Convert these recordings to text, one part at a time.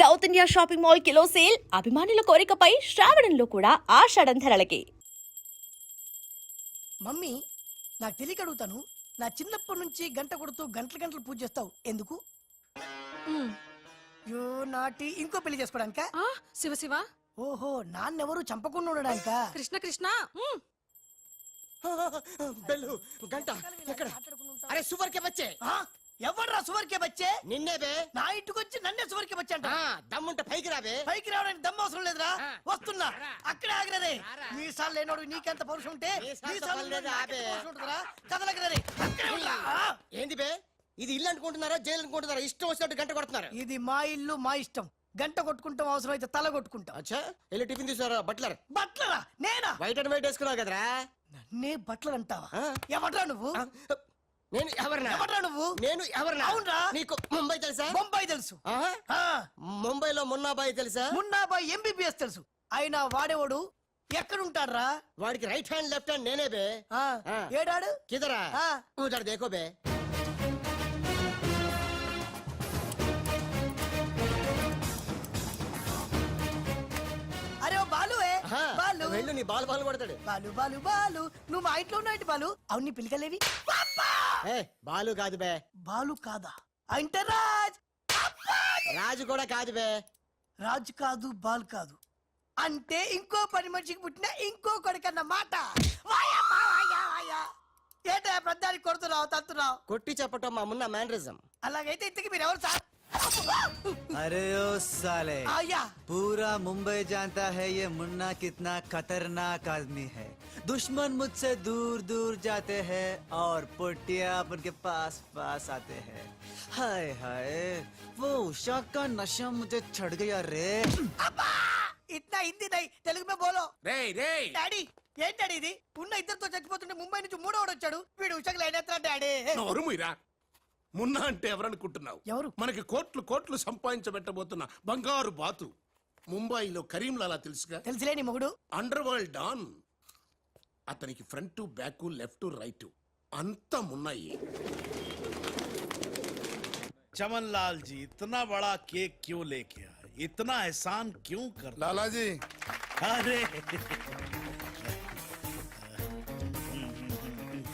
South India shopping mall kilo sale అభిమానుల కోరికపై శ్రావణంలో కూడా ఆషాఢం ధరలకి మమ్మీ నాకు తెలియక అడుగుతాను. నా చిన్నప్పటి నుంచి గంట కొడుతూ గంటల గంటలు పూజ చేస్తావు. ఎందుకు? యో నాటి. ఇంకో పెళ్ళి చేసుకోవడానిక? ఆ శివ శివ. ఓహో నాన్నెవరు చంపకుండా ఉండడానిక? కృష్ణ కృష్ణ. బెల్లు గంట ఎక్కడ? అరే సువర్ కే బచ్చే ఎవర్రా సువర్కే బచ్చే? నిన్నే బే. నా ఇంటికి వచ్చి నన్నే సువర్కే బచ్చే అంట ఆ, దమ్ముంటే పైకి రాబే పైకి రావడానికి దమ్ము అవసరం లేదురా. వస్తున్నా. అక్కడే రారా. నీ సార్లు లేనోడు నీకెంత పౌరుషం ఉంటే నీ సార్లు ఉంటుందిరా? ఏంది బే? ఇది ఇల్లు అనుకుంటున్నారా? జైలు అనుకుంటున్నారా? ఇష్టం వచ్చినట్టు గంట కొడుతున్నారు. ఇది మా ఇల్లు మా ఇష్టం. గంట కొట్టుకుంటాం అవసరం అయితే తల కొట్టుకుంటాం. అచ్చా. వెళ్ళి టిఫిన్ తీసుకురా? బట్లర్. బట్లరా? నేనా? వైట్ అండ్ వైట్ వేసుకున్నావు కదరా. నన్నే బట్టలు అంటావా? ఆ. ఎవడ్రా నువ్వు? నేను ఎవరినా? ఎవడ్రా నువ్వు? నేను ఎవరినా? అవునురా. నీకు ముంబై తెలుసా? బొంబాయి తెలుసు. ఆహా. ఆ, ముంబైలో మున్నాబాయి తెలుసా? మున్నాబాయ్ ఎంబీబీఎస్ తెలుసు. అయినా వాడేవాడు ఎక్కడుంటాడ్రా? వాడికి రైట్ హ్యాండ్ లెఫ్ట్ హ్యాండ్ నేనే బే. ఆ, ఆ. ఏడాడు? కిదరా? ఆ. ఉదర్ దేకో బే. నీ బాల్ బాల్ కొడతాడు బాలు బాలు బాలు. నువ్వు మా ఇంట్లో ఉన్నావు బాలు? అవును నీ పిల్లకలేవి ఏ బాలు కాదు బే. బాలు కాదా? అంటే రాజ్ రాజు కూడా కాదు బే. రాజు కాదు బాల్ కాదు. అంటే ఇంకో పని మనిషికి పుట్టిన ఇంకో కొడుకన్న మాట. వాయమ్మా, వాయా, వాయా. ఏంటా ప్రధానికి కొడుతున్నావు తంతున్నావు? కొట్టి చెప్పటం మా మున్న మేనరిజం అలాగైతే ఇంతకి మీరు ఎవరు సార్? अरे ओ साले అయ్యా पूरा मुंबई जानता है ये मुन्ना कितना खतरनाक आदमी है दुश्मन मुझसे दूर दूर जाते हैं और पुटिया आप उनके पास पास आते हैं हाय हाय वो उषा का नशा मुझे चढ़ गया रे అబ్బా ఇట్లా హిందీ నై తెలుగు మే బోలో రేయ్ రేయ్ డాడీ ఏంటి డాడీ ఇది ఉన్న ఇద్దరితో చచ్చిపోతుంటే ముంబై నుంచి మూడోడు వచ్చాడు వీడు ఉషకు లైన్ ఎత్తా డాడీ నోరు మీరా మున్నా అంటే ఎవరనుకుంటున్నావు ఎవరు? మనకి కోట్లు కోట్లు సంపాదించబెట్టబోతున్న బంగారు బాతు ముంబైలో కరీంలాలా తెలుసుగా తెలుసులే నీ మొగుడు అండర్ వరల్డ్ డాన్ అతనికి ఫ్రంట్ బ్యాక్ లెఫ్ట్ రైట్ అంతా మున్నాయి चमन लाल जी इतना बड़ा केक क्यों लेके आए इतना एहसान क्यों कर लाला जी अरे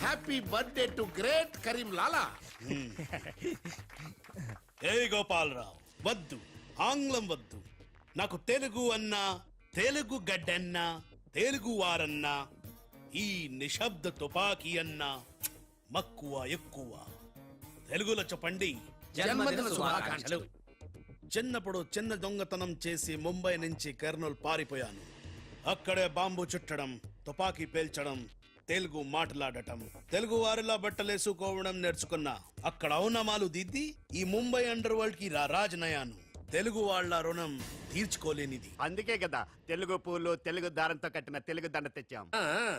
happy birthday to great Karim Lala ఏ గోపాలరావు వద్దు ఆంగ్లం వద్దు. నాకు తెలుగు అన్నా తెలుగు గడ్డన్నా తెలుగు వారన్నా ఈ నిశ్శబ్ద తుపాకీ అన్నా మక్కువ ఎక్కువ. తెలుగులో చెప్పండి జన్మదిన శుభాకాంక్షలు. చిన్నప్పుడు చిన్న దొంగతనం చేసి ముంబై నుంచి కర్నూలు పారిపోయాను. అక్కడే బాంబు చుట్టడం తుపాకీ పేల్చడం తెలుగు మాట్లాడటం. తెలుగు వారిలా బట్టలేసుకోవడం నేర్చుకున్నా. అక్కడ అవునమాలు దిద్ది ఈ ముంబై అండర్ వరల్డ్కి రాజనయాను. తెలుగు వాళ్ళ రుణం తీర్చుకోలేనిది. అందుకే కదా తెలుగు పూలు తెలుగు దారంతో కట్టిన తెలుగు దండ తెచ్చాం.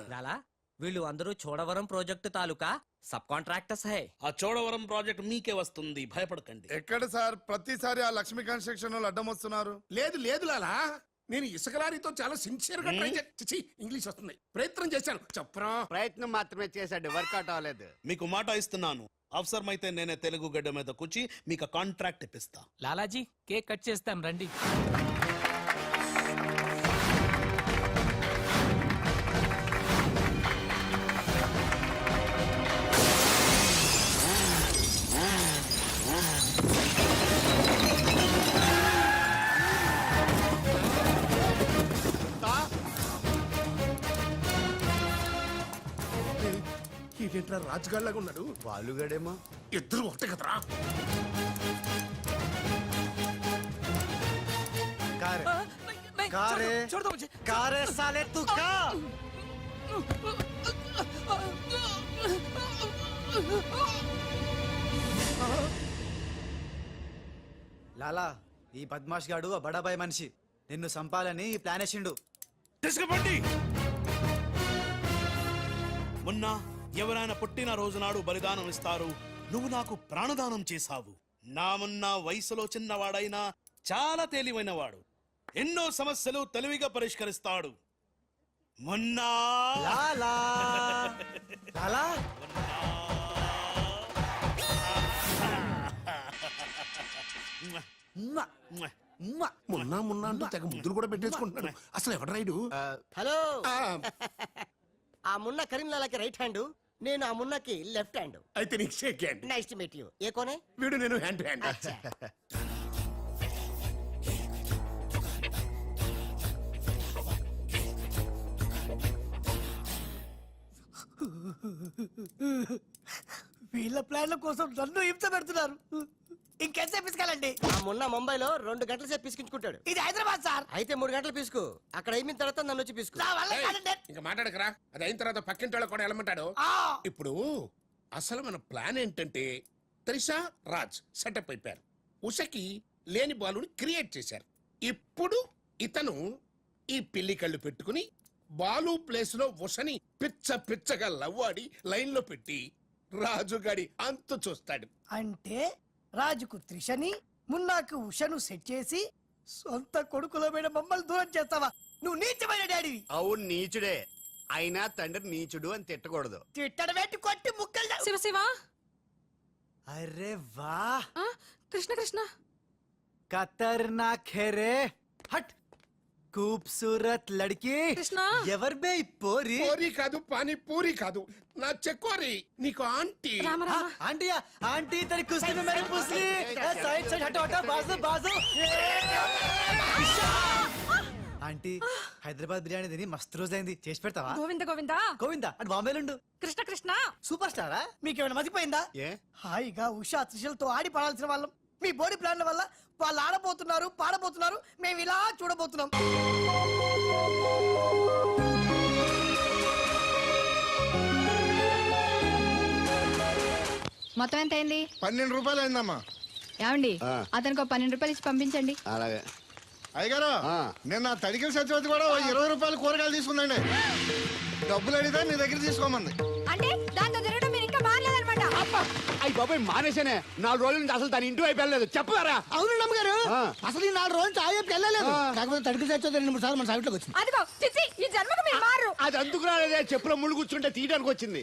లాలా వీళ్ళు అందరూ చోడవరం ప్రాజెక్టు తాలూకా సబ్ కాంట్రాక్టర్స్ హై. ఆ చోడవరం ప్రాజెక్ట్ మీకే వస్తుంది భయపడకండి. ఎక్కడ సార్? ప్రతిసారి ఆ లక్ష్మీ కన్స్ట్రక్షన్ వాళ్ళు అడ్డం వస్తున్నారు. లేదు లేదు లాలా. నేను ఇసుక లారీతో చాలా సిన్సియర్గా ట్రై చేసి ఇంగ్లీష్ వస్తుంది. ప్రయత్నం చేశాను. చెప్పరా? ప్రయత్నం మాత్రమే చేశాడు వర్కౌట్ అవ్వలేదు. మీకు మాట ఇస్తున్నాను. అవసరమైతే నేనే తెలుగు గడ్డ మీద కూర్చి మీకు కాంట్రాక్ట్ ఇప్పిస్తా. లాలాజీ కేక్ కట్ చేస్తాం రండి. వీడేంట్రా రాజుగాళ్ళగా ఉన్నాడు? బాలుగాడేమో. ఇద్దరు ఒకటే కదరా. కారే. లాలా ఈ బద్మాష్ గాడు ఆ బడాబాయ్ మనిషి. నిన్ను సంపాలని ప్లాన్ వేసిండు. తీసుకుపోండి. మున్నా ఎవరైనా పుట్టిన రోజు నాడు బలిదానం ఇస్తారు. నువ్వు నాకు ప్రాణదానం చేశావు. నా మొన్న వయసులో చిన్నవాడైనా చాలా తేలివైనవాడు. ఎన్నో సమస్యలు తెలివిగా పరిష్కరిస్తాడు. మొన్నా. లాలా. లాలా. ఉమ్మా. మొన్న. మొన్న. అంటూ తెగ ముద్దులు కూడా పెట్టేసుకుంటున్నాడు. అసలు ఎవడు రైడు హలో. ఆ, ఆ మున్న కరీంలాలకి రైట్ హ్యాండ్ నేను ఆ మున్నకి లెఫ్ట్ హ్యాండ్ అయితే నీకు shake hand nice to meet you ఏ కోనే? వీడు నేను హ్యాండ్ హ్యాండ్ అచ్చా. వీళ్ళ ప్లాన్ల కోసం నన్ను హింస పెడుతున్నారు. ఇంకెంత పిసుకాలండి? ఆ మున్న ముంబైలో రెండు గంటల సేపు పిసికించుకుంటాడు. ఇది హైదరాబాద్ సార్. అయితే మూడు గంటలు పిసుకు. అక్కడ అయిన తర్వాత నన్ను వచ్చి పిసుకు. నా వల్ల కాదండి. ఇంకా మాట్లాడకరా. అది అయిన తర్వాత పక్కింటి వాళ్ళు కూడా వెళ్ళమంటాడు. ఆ, ఇప్పుడు అసలు మన ప్లాన్ ఏంటంటే త్రిషా రాజ్ సెటప్ అయిపోయారు. ఉషకి లేని బాలుని క్రియేట్ చేశారు. ఇప్పుడు ఇతను ఈ పిల్లి కళ్ళు పెట్టుకుని బాలు ప్లేస్లో ఉషని పిచ్చ పిచ్చగా లవ్వాడి లైన్లో పెట్టి రాజుగాడి అంతు చూస్తాడు. అంటే రాజుకు త్రిషని మున్నాకు ఉషను సెట్ చేసి సొంత కొడుకుల మీద మమ్మల్ని దూరం చేస్తావా? నువ్వు నీచమైన డాడీవి అవును నీచుడే. అయినా తండ్రి నీచుడు అని తిట్టకూడదు. తిట్టడ పెట్టి కొట్టి ముక్కలు శివ శివ. అరే ఆ, కృష్ణ కృష్ణ. ఖతర్నాక్ హే రే. హట్. खूबसूरत लड़की కృష్ణ ఎవర్ బే ఈ పోరి పూరి కాదు పానీ పూరి కాదు నా చెక్కోరి నీకు aunty Rama Rama aunty aunty तेरी कुश्ती में मेरी पुसली साइड साइड हटो हटो बाजू बाजू ఆంటీ హైదరాబాద్ బిర్యానీ తిని మస్తు రోజైంది చేసి పెడతావా గోవింద గోవింద గోవిందా అటు బాంబేలుండు కృష్ణ కృష్ణ సూపర్ స్టారా మీకేమైనా మతిపోయిందా ఏ హాయిగా ఉషా త్రిషలతో ఆడి పడాల్సిన వాళ్ళం మీ బాడీ ప్లాన్ల వల్ల వాళ్ళు ఆడబోతున్నారు పాడబోతున్నారు మేము ఇలా చూడబోతున్నాం. మొత్తం ఎంత అయింది? పన్నెండు రూపాయలు అయిందమ్మా. ఏమండి? ఆ. అతనికి ఒక పన్నెండు రూపాయలు ఇచ్చి పంపించండి. అలాగే. అయ్యగారు ఆ. నిన్న తడికిల సత్యవతి కూడా ఓ ఇరవై రూపాయలు కూరగాయలు తీసుకుందండి. డబ్బులు అడిగితే నీ దగ్గర తీసుకోమంది. అయ్యి బాబాయ్ మానేశానే నాలుగు రోజుల నుంచి అసలు తన ఇంటి వైపు వెళ్ళలేదు. చెప్పారా? అవును నమ్మగారు ఆ. అసలు ఈ నాలుగు రోజులు తాగేపు వెళ్ళలేదు. కాకపోతే తడికి తెచ్చోది రెండు మూడు సార్లు మన సైట్లోకి వచ్చింది. అదిగో చిచ్చి ఈ జన్మకు మీరు మారు. అది అందుకు రాలేదే. చెప్పులో ముళ్ళు కూర్చుంటే తీయడానికి వచ్చింది.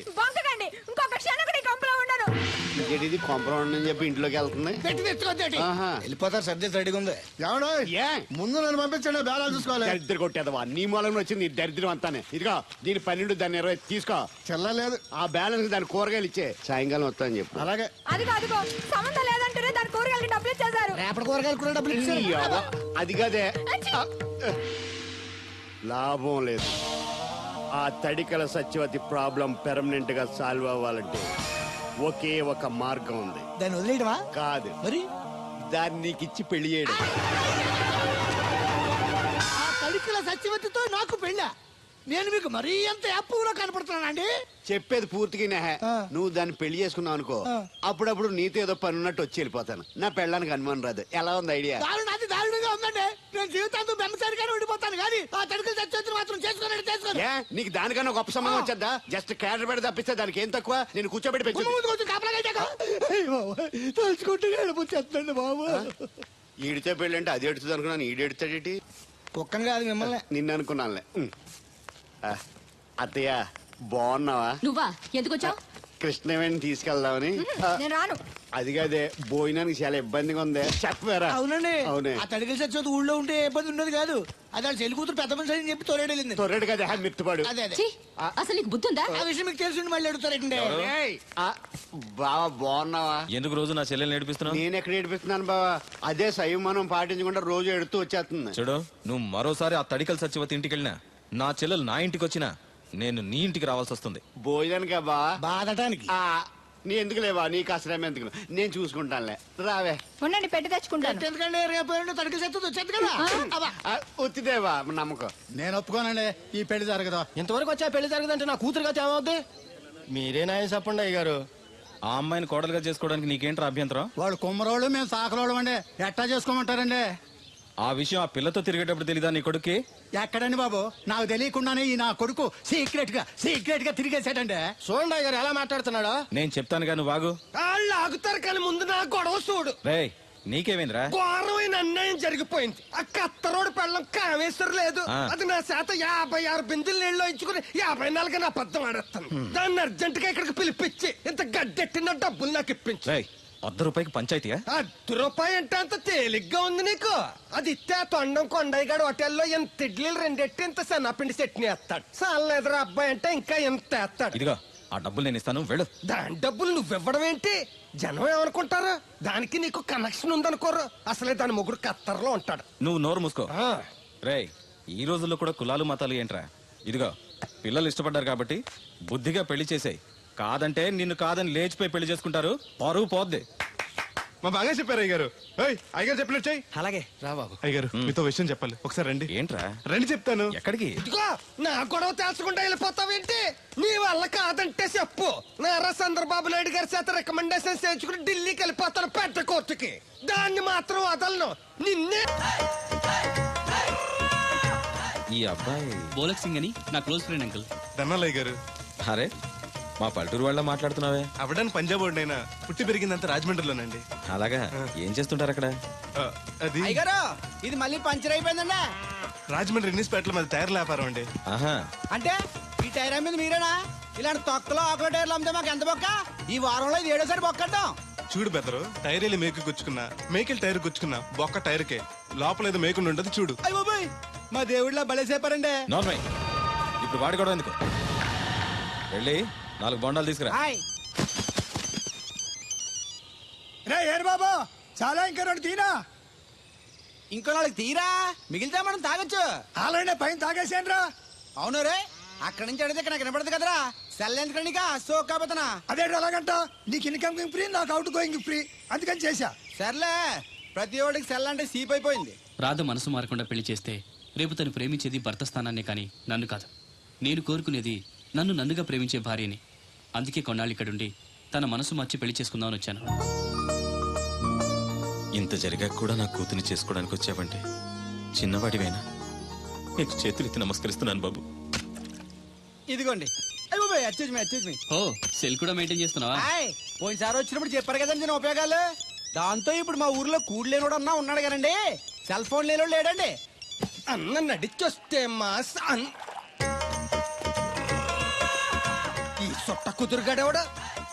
ఉండను ఇది కొంపరం అని చెప్పి ఇంట్లోకి వెళ్తుంది. పెట్టి తెచ్చుకోద్దేటి ఆహా. వెళ్ళిపోతారు సర్ది రెడీగా ఉంది. ఏమన్నా ఏ? ముందు నన్ను పంపించండి బేలా చూసుకోవాలి. దరిద్ర కొట్టేదవా? నీ మూలంలో వచ్చింది ఈ దరిద్రం అంతానే. ఇదిగో దీని పన్నెండు దాన్ని ఇరవై తీసుకో. చెల్లలేదు ఆ బ్యాలెన్స్ దాని కూరగాయలు ఇచ్చే. సాయంకాలం వస్తాను చెప్పు. అలాగే. అదిగో అదిగో సంబంధం లేదంటూనే దాని కూరగాయలకి డబ్బులు ఇచ్చేశారు. రేపటి కూరగాయలు కూడా డబ్బులు ఇచ్చారు. ఈ అవ్వ, అది కదే. లాభం లేదు. ఆ తడికల సత్యవతి ప్రాబ్లం పెర్మనెంట్గా సాల్వ్ అవ్వాలంటే. ఒకే ఒక మార్గం ఉంది. దాన్ని వదిలేయడమా? కాదు. మరి? దాన్ని నీకు ఇచ్చి పెళ్ళి చేయడం. ఆ తడికిల సత్యవతితో నాకు పెళ్ళా? నేను మీకు మరీ ఎంత యాప్లో కనపడుతున్నానండి. చెప్పేది పూర్తిగా నెహ. నువ్వు దాన్ని పెళ్ళి చేసుకున్నావు అనుకో అప్పుడప్పుడు నీతో ఏదో పని ఉన్నట్టు వచ్చి వెళ్ళిపోతాను. నా పెళ్ళడానికి అనుమానం రాదు. ఎలా ఉంది ఐడియా? దారుణ అది దారుణంగా ఉందండి. నేను జీవితాంతం బెమ్మసారిగానే ఉండిపోతాను కానీ ఆ తడికిల మాత్రం చేసుకోనండి చేసుకోను ఏ నీకు దానికన్నా గొప్ప సంబంధం వచ్చేద్దా? జస్ట్ క్యాడర్ పెడితే తప్పిస్తే దానికి ఏం తక్కువ? నేను కూర్చోబెట్టి పెంచు ముందు కొంచెం కాపలాగా తలుచుకుంటే ఏడిపోతుందండి బాబు. ఈడితే పెళ్ళి అంటే అది ఎడుతుంది అనుకున్నాను ఈడు ఎడుతాడేటి ఒక్కని కాదు మిమ్మల్ని. నిన్ను అనుకున్నానులే. అత్తయ్య బాగున్నావా? నువ్వా? ఎందుకు వచ్చావు కృష్ణవేణి తీసుకెళ్దామని? నేను రాను. అది కాదే భోజనానికి చాలా ఇబ్బందిగా ఉంది. చెప్పారా? అవునండి. అవునే. ఆ తడికిల సత్యవతి ఊళ్ళో ఉంటే ఏ ఇబ్బంది ఉండదు కాదు. అది వాళ్ళ చెల్లి కూతురు పెద్ద మనిషి అని చెప్పి తోలేడెళ్ళింది తొర్రెడు కదా మిత్తుపాడు అదే అదే. ఛీ, అసలు నీకు బుద్ధి ఉందా? ఆ విషయం మీకు తెలిసి మళ్ళీ అడుగుతారండి ఏయ్, ఆ, బావా బాగున్నావా? ఎందుకు రోజు నా చెల్లెల్ని నేర్పిస్తున్నావు నేను ఎక్కడ ఏడిపిస్తున్నాను బావా? అదే సంయమనం పాటించకుండా రోజు ఎడుతూ వచ్చేస్తుంది. చూడు నువ్వు మరోసారి ఆ తడికల సత్యవతి ఇంటికి వెళ్ళినా నా చెల్లెలు నా ఇంటికి వచ్చినా నేను నీ ఇంటికి రావాల్సి వస్తుంది భోజనానికా బావా బాధటానికి? ఆ, నీ ఎందుకు లేవా? నీకు అసలు ఎందుకు? నేను చూసుకుంటానులే. రావే. ఉండండి పెట్టి తెచ్చుకుంటాను. ఎందుకంటే రేపు ఎల్లుండి తడికిల సత్యవతి వచ్చేది కదా? అబ్బా. ఆ, నమ్మకం. నేను ఒప్పుకోనండి ఈ పెళ్ళి జరగదు. ఇంతవరకు వచ్చా పెళ్ళి జరగదంటే నా కూతురుగా తేమవుద్ది? మీరే నాయం చెప్పండి అయ్య గారు ఆ అమ్మాయిని కోడలుగా చేసుకోవడానికి నీకేంట్రా అభ్యంతరం? వాళ్ళు కుమ్మరోళ్ళు మేము సాకరోళ్ళు అండి ఎట్టా చేసుకోమంటారండి? ఆ విషయం ఆ పిల్లతో తిరిగేటప్పుడు తెలీదా నీ కొడుక్కి? ఎక్కడండి బాబు? నాకు తెలియకుండానే ఈ నా కొడుకు సీక్రెట్గా సీక్రెట్గా తిరిగేసాడండి చూడండి గారు ఎలా మాట్లాడుతున్నాడు? నేను చెప్తాను కానీ బాగు వాళ్ళు ఆగుతారు కానీ ముందు నా గొడవ చూడు. రేయ్ నీకేమైందిరా? ఘోరమైన అన్యాయం జరిగిపోయింది. ఆ కత్తరోడు పెళ్ళం కామేశ్వరం లేదు. అది నా చేత యాభై ఆరు బిందులు నీళ్ళు ఇచ్చుకుని యాభై నాలుగు నా పద్దం ఆడేస్తాను దాన్ని అర్జెంట్గా ఇక్కడికి పిలిపించి ఇంత గడ్డెట్టిన డబ్బులు నాకు ఇప్పించు. వద్ద రూపాయికి పంచాయతీయా? అర్ధ రూపాయి అంటే అంత తేలిగ్గా ఉంది నీకు. అది ఇస్తే ఆ తొండం కొండయ్యగాడు హోటల్లో ఎంత ఇడ్లీలు రెండెట్టి ఇంత సన్నపిండి చట్నీ వేస్తాడు. సాలెదరా అబ్బాయి అంటే ఇంకా ఎంత వేస్తాడు. ఇదిగో ఆ డబ్బులు నేను ఇస్తాను వెళ్ళు. దాని డబ్బులు నువ్వివ్వడం ఏంటి? జనం ఏమనుకుంటారు? దానికి నీకు కనెక్షన్ ఉందనుకోరు. అసలే దాని మొగుడు కత్తర్లో ఉంటాడు. నువ్వు నోరు మూసుకో. ఆ, రేయ్ ఈ రోజుల్లో కూడా కులాలు మతాలు ఏంట్రా? ఇదిగో పిల్లలు ఇష్టపడ్డారు కాబట్టి బుద్ధిగా పెళ్ళి చేసేయ్. కాదంటే నిన్ను కాదని లేచిపోయి పెళ్ళి చేసుకుంటారు. పరువు పోద్ది. మా బాగా చెప్పారు అయ్యగారు. ఏయ్, అయ్యగారు చెప్పినట్టు చెయ్యి. అలాగే. అయ్యగారు మీతో విషయం చెప్పాలి. ఒకసారి రండి. ఏంట్రా? రండి చెప్తాను. ఎక్కడికి? ఇదిగో నా గొడవ తేల్చకుండా వెళ్ళిపోతావేంటి? నీ వల్ల కాదంటే చెప్పు. నారా చంద్రబాబు నాయుడు గారి చేత రికమెండేషన్ చేయించుకుని ఢిల్లీకి వెళ్ళిపోతాను పెద్ద కోర్టుకి. దాన్ని మాత్రం వదలను. నిన్నే ఈ అబ్బాయి బోలక్ సింగ్ అని నా క్లోజ్ ఫ్రెండ్ అంకుల్. దన్నాలు అయ్యగారు అరే మా పల్లెటూరు వాళ్ళ మాట్లాడుతున్నావే. అవడానికి పంజాబ్ వాడినైనా పుట్టి పెరిగిందంతా రాజమండ్రిలోనండి. అలాగా? ఏం చేస్తుంటారు అక్కడ? ఆ, అది అయ్యగారు ఇది మళ్ళీ పంచర్ అయిపోయిందండి. రాజమండ్రి ఇన్నిస్పేటలో మాది టైర్ల వ్యాపారం అండి. ఆహా. అంటే ఈ టైర్ మీద మీరేనా? ఇలాంటి తొక్కలో ఆకుల టైర్లు అమ్మితే మాకు ఎంత బొక్క? ఈ వారంలో ఇది ఏడోసారి బొక్కడ్డాం చూడు బెదరు టైర్ వెళ్ళి మేకు గుచ్చుకున్నా మేకెళ్ళి టైర్ గుచ్చుకున్నా బొక్క టైర్కే. లోపల ఏదో మేకుండా ఉండదు చూడు. అయ్య బాబాయ్ మా దేవుడిలో బలే చెప్పారండి నార్మల్ ఇప్పుడు వాడి గొడవ ఎందుకు? వెళ్ళి. నాలుగు బొండాలు తీసుకురా. హాయ్. రే ఏరు బాబు. చాలా ఇంకా రెండు తీనా ఇంకో నాలుగు తీరా. మిగిలితే మనం తాగొచ్చు. ఆల్రెడీ పైన తాగేసాను రా అవును రే అక్కడి నుంచి అడిగితే ఇక్కడ వినపడదు కదరా. సెల్ ఎందుకండి సో కాబోతున్నా. అదే అలాగంట? నీకు ఇన్కమ్ ఫ్రీ నాకు అవుట్ గోయింగ్ ఫ్రీ అందుకని చేశా. సర్లే ప్రతి ఒడికి సెల్ అంటే సీప్ అయిపోయింది. రాధ మనసు మారకుండా పెళ్ళి చేస్తే రేపు తను ప్రేమించేది భర్త స్థానాన్నే కానీ నన్ను కాదు. నేను కోరుకునేది నన్ను నన్నుగా ప్రేమించే భార్యని. అందుకే కొన్నాళ్ళు ఇక్కడుండి తన మనసు మార్చి పెళ్ళి చేసుకుందామని వచ్చాను. ఇంత జరిగాక కూడా నా కూతుని చేసుకోవడానికి వచ్చావంటే చిన్నవాడివేనా? నీకు చేతులెత్తి నమస్కరిస్తున్నాను బాబు. ఇదిగోండి. మీ మీ ఓ సెల్ కూడా మెయింటైన్ చేస్తున్నావా? హాయ్ పోయినసారి వచ్చినప్పుడు చెప్పారు కదండి నేను ఉపయోగాలు. దాంతో ఇప్పుడు మా ఊర్లో కూడు లేనోడు అన్నా ఉన్నాడు కదండి. సెల్ ఫోన్ లేనోడు లేడండి. అన్న నడిచొస్తే మాస్ సొట్ట కుదురుగాడేవాడు?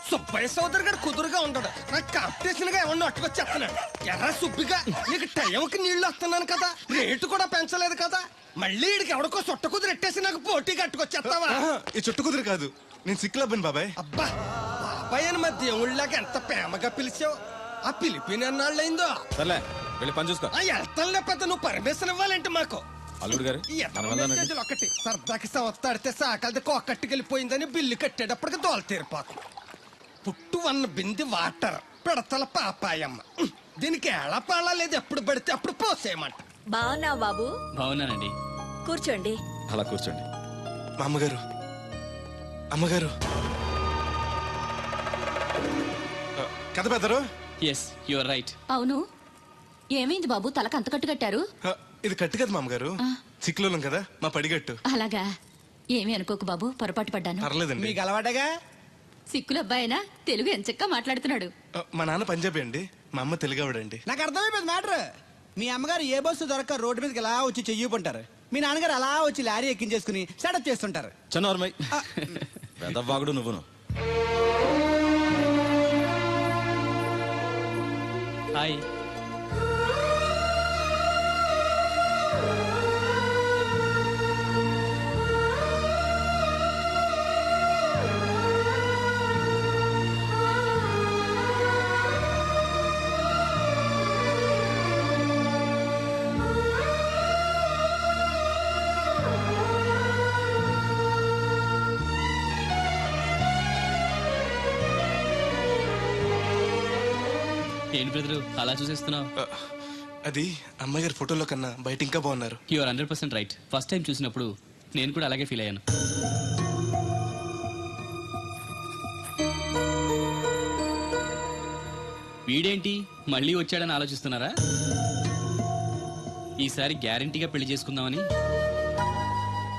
సుబ్బయ్య సోదరు గారు కుదురుగా ఉండడు. నాకు కాంపిటీషన్గా ఏమన్నా అట్టుకొచ్చేస్తున్నాడు. ఎర్ర సుబ్బిగా నీకు టైంకి నీళ్ళు వస్తున్నాను కదా రేటు కూడా పెంచలేదు కదా మళ్ళీ ఈడికి ఎవడికో సొట్ట కుదురు ఎట్టేసి నాకు పోటీ కట్టుకొచ్చేస్తావా? ఈ చుట్టు కుదురు కాదు నేను సిక్కులబ్బను బాబాయ్. అబ్బా బాబాయ్ అని మా దేవుళ్ళకి ఎంత ప్రేమగా పిలిచావు? ఆ పిలిపిన ఎన్నాళ్ళైందో సర్లే వెళ్ళి పని చూసుకో. ఆ వెళ్తానులే పెద్ద నువ్వు పర్మిషన్ ఇవ్వాలంటే మాకు. అల్లుడు గారు ఒకటి. సరదాకి సాకలది కొక్కట్టుకెళ్ళిపోయిందని బిల్లు కట్టేటప్పటికి దోల తీరిపోతుంది పుట్టు వన్న బింది వాటర్ పిడతల పాపాయమ్మ. దీనికి ఎలా పాలా లేదు ఎప్పుడు పడితే అప్పుడు పోసేయమంట. బాగున్నావు బాబు. బాగున్నానండి. కూర్చోండి. అలా కూర్చోండి. మా అమ్మగారు. అమ్మగారు కథ పెద్దరు? ఎస్ యువర్ రైట్ అవును. ఏమైంది బాబు? తలకు అంత కట్టు కట్టారు. ఇది కట్టు కదా మా అమ్మగారు సిక్కులోలం కదా మా పడిగట్టు. అలాగా. ఏమీ అనుకోకు బాబు పొరపాటు పడ్డాను. పర్లేదండి. మీకు అలవాటగా? సిక్కుల అబ్బాయినా తెలుగు ఎంచక్కా మాట్లాడుతున్నాడు. మా నాన్న పంజాబీ అండి. మా అమ్మ తెలుగావిడండి. నాకు అర్థమైపోయింది మ్యాటర్. మీ అమ్మగారు ఏ బస్సు దొరక్క రోడ్డు మీదకి ఎలా వచ్చి చెయ్యిపుంటారు మీ నాన్నగారు అలా వచ్చి లారీ ఎక్కించేసుకుని సెటప్ చేస్తుంటారు. చన్నోర్మయ్ పెద్దవాగుడు నువ్వును. హాయ్. ఏంటి బ్రదరు? అలా చూసేస్తున్నావు? అది అమ్మాయి గారి ఫోటోలో కన్నా బయట ఇంకా బాగున్నారు. Your hundred percent right first time చూసినప్పుడు నేను కూడా అలాగే ఫీల్ అయ్యాను. వీడేంటి? మళ్ళీ వచ్చాడని ఆలోచిస్తున్నారా? ఈసారి గ్యారంటీగా పెళ్ళి చేసుకుందామని?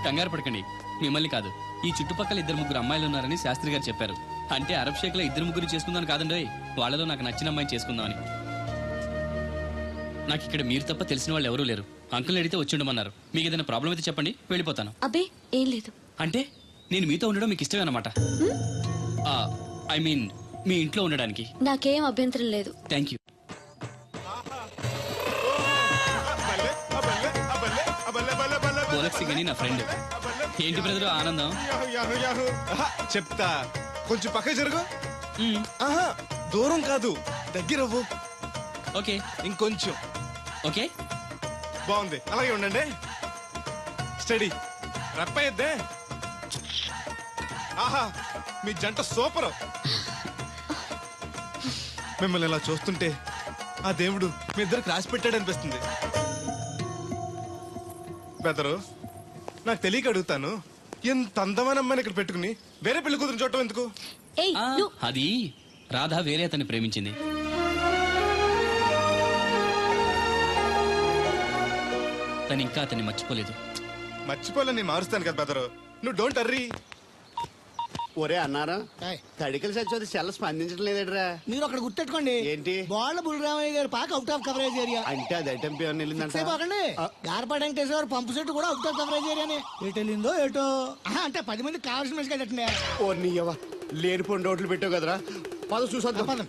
కంగారు పడకండి. మిమ్మల్ని కాదు. ఈ చుట్టుపక్కల ఇద్దరు ముగ్గురు అమ్మాయిలు ఉన్నారని శాస్త్రి గారు చెప్పారు. అంటే అరబ్ షేక్లో ఇద్దరు ముగ్గురు చేసుకుందాం కాదండి వాళ్ళలో నాకు నచ్చిన అమ్మాయిని చేసుకుందామని. నాకు ఇక్కడ మీరు తప్ప తెలిసిన వాళ్ళు ఎవరూ లేరు. అంకుల్ అడిగితే వచ్చి ఉండమన్నారు. మీకు ఏదైనా ప్రాబ్లం అయితే చెప్పండి వెళ్ళిపోతాను. అబ్బే ఏం లేదు. అంటే నేను మీతో ఉండడం మీకు ఇష్టమే అనమాట ఐ మీన్ మీ ఇంట్లో ఉండడానికి. నాకేం అభ్యంతరం లేదు. Thank you. గని నా ఫ్రెండ్. ఏంటి బ్రదర్ ఆనందం? చెప్తా. కొంచెం పక్క జరుగు. ఆహా దూరం కాదు. దగ్గరవ్వు ఓకే. ఇంకొంచెం. ఓకే. బాగుంది. అలాగే ఉండండి. స్టడీ. రప్పయ్యద్దే. ఆహా మీ జంట సూపర్. మిమ్మల్ని ఇలా చూస్తుంటే ఆ దేవుడు మీ ఇద్దరికి రాసి పెట్టాడు అనిపిస్తుంది. బెదరు నాకు తెలియక అడుగుతాను. ఎంత అందమైన అమ్మాయిని ఇక్కడ పెట్టుకుని వేరే పెళ్ళి కూతురు చూడటం ఎందుకు? ఏయ్ ఆ, నువ్వు అది రాధ వేరే అతన్ని ప్రేమించింది. తను ఇంకా అతన్ని మర్చిపోలేదు. మర్చిపోలే నేను మారుస్తాను కదా బెదరు నువ్వు డోంట్ అర్రీ ఒరే అన్నారా తడికలు చచ్చి సెల్ల స్పందించడం లేదట్రా. మీరు అక్కడ గుర్తెట్టుకోండి. ఏంటి? బాల బుల్రామయ్య గారి పాక అవుట్ ఆఫ్ కవరేజ్ ఏరియా అంటే అది ఐటమ్ పేరు వెళ్ళిందంట సేపాకండి గార్పాడు వెంకటేశ్వర పంపు సెట్ కూడా అవుట్ ఆఫ్ కవరేజ్ ఏరియానే ఎటు వెళ్ళిందో ఏటో? ఆహా, అంటే పది మంది కావాల్సిన మనిషి కదండి ఓ నీయవ్వ లేనిపోని రోడ్లు పెట్టావు కదరా. పద చూసొద్దాం.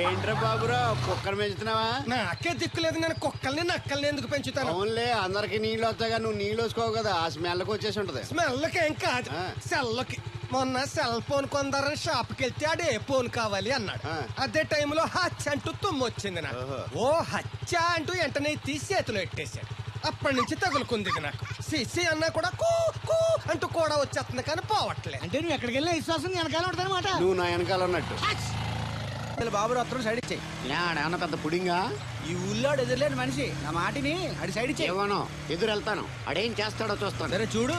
ఏంట్రా బాబురా కుక్కర్ పెంచుతున్నావా నాకే దిక్కులేదు నేను కుక్కల్ని నక్కల్ని ఎందుకు పెంచుతాను? అవునులే అందరికి నీళ్ళు వస్తాగా నువ్వు నీళ్ళు వేసుకోవు కదా. ఆ స్మెల్కి వచ్చేసి ఉంటది. స్మెల్కి ఏం కాదు. ఆ. సెల్కి మొన్న సెల్ ఫోన్ కొందరని షాప్కి వెళ్తే ఆడు ఏ ఫోన్ కావాలి అన్నాడు. అదే టైంలో హచ్చ అంటూ తుమ్ము వచ్చింది నాకు. ఓ హచ్చ అంటూ వెంటనే తీసి చేతిలో ఎట్టేశాడు. అప్పటి నుంచి తగులుకుంది నాకు. సిసి అన్నా కూడా కూ కూ అంటూ కూడా వచ్చేస్తుంది కానీ పోవట్లేదు. అంటే నువ్వు ఎక్కడికి వెళ్ళినా విశ్వాసం వెనకాల ఉంటుందన్నమాట నువ్వు నా వెనకాల ఉన్నట్టు. బాబు అత్తరు సైడ్ ఇచ్చాయి. ఏమన్నా పెద్ద పుడింగా? ఈ ఊళ్ళో ఎదురులేని మనిషి. నా మాటిని అడి సైడ్ ఇచ్చాయి. ఎదురు వెళ్తాను అడేం చేస్తాడో చూస్తాను. సరే చూడు.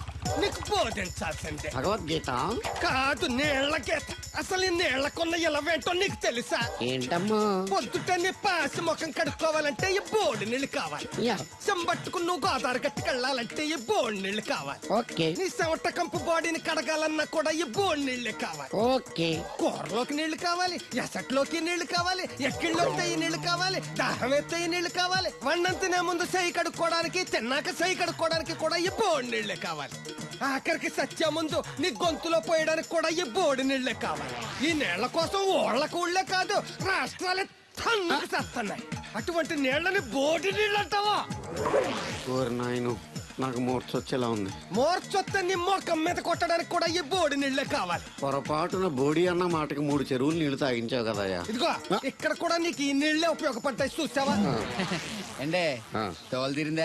నీకు బోధించాల్సిందే. భగవద్గీత? కాదు నీళ్ళ గీత. అసలు ఈ నీళ్ళకున్న ఇలవేంటో నీకు తెలుసా? ఏంటమ్మా? పొద్దుట నీ పాసి ముఖం కడుక్కోవాలంటే ఈ బోడి నీళ్ళు కావాలి. యా. చెంబట్టుకుని నువ్వు గోదావరి గట్టుకు వెళ్ళాలంటే ఈ బోడి నీళ్ళు కావాలి. ఓకే. నీ చెమట కంపు బాడీని కడగాలన్నా కూడా ఈ బోడి నీళ్ళే కావాలి. ఓకే. కూరలోకి నీళ్ళు కావాలి ఎసట్లోకి నీళ్ళు కావాలి ఎక్కిళ్ళొస్తే ఈ నీళ్ళు కావాలి దాహం ఎత్తే ఈ నీళ్ళు కావాలి వండం తినే ముందు సై కడుక్కోవడానికి తిన్నాక సై కడుక్కోవడానికి కూడా ఈ బోడి నీళ్ళే కావాలి. ఆఖరికి సత్య ముందు నీ గొంతులో పోయడానికి కూడా ఈ బోడి నీళ్ళే కావాలి. ఈ నీళ్ళ కోసం ఓళ్ళకు ఊళ్ళే కాదు రాష్ట్రాలే తన్నుకు చేస్తున్నాయి. అటువంటి నీళ్ళని బోడి నీళ్ళు అంటావా ఓరి నాయను నాకు మూర్చ వచ్చేలా ఉంది. మోర్చొత్తే నీ మొఖం మీద కొట్టడానికి కూడా ఈ బోడి నీళ్ళే కావాలి. పొరపాటున బోడి అన్న మాటకి మూడు చెరువులు నీళ్ళు తాగించావు కదయ్యా. ఇదిగో ఇక్కడ కూడా నీకు ఈ నీళ్ళే ఉపయోగపడతాయి చూసావా? ఏండే ఆ. తోలు తీరిందా?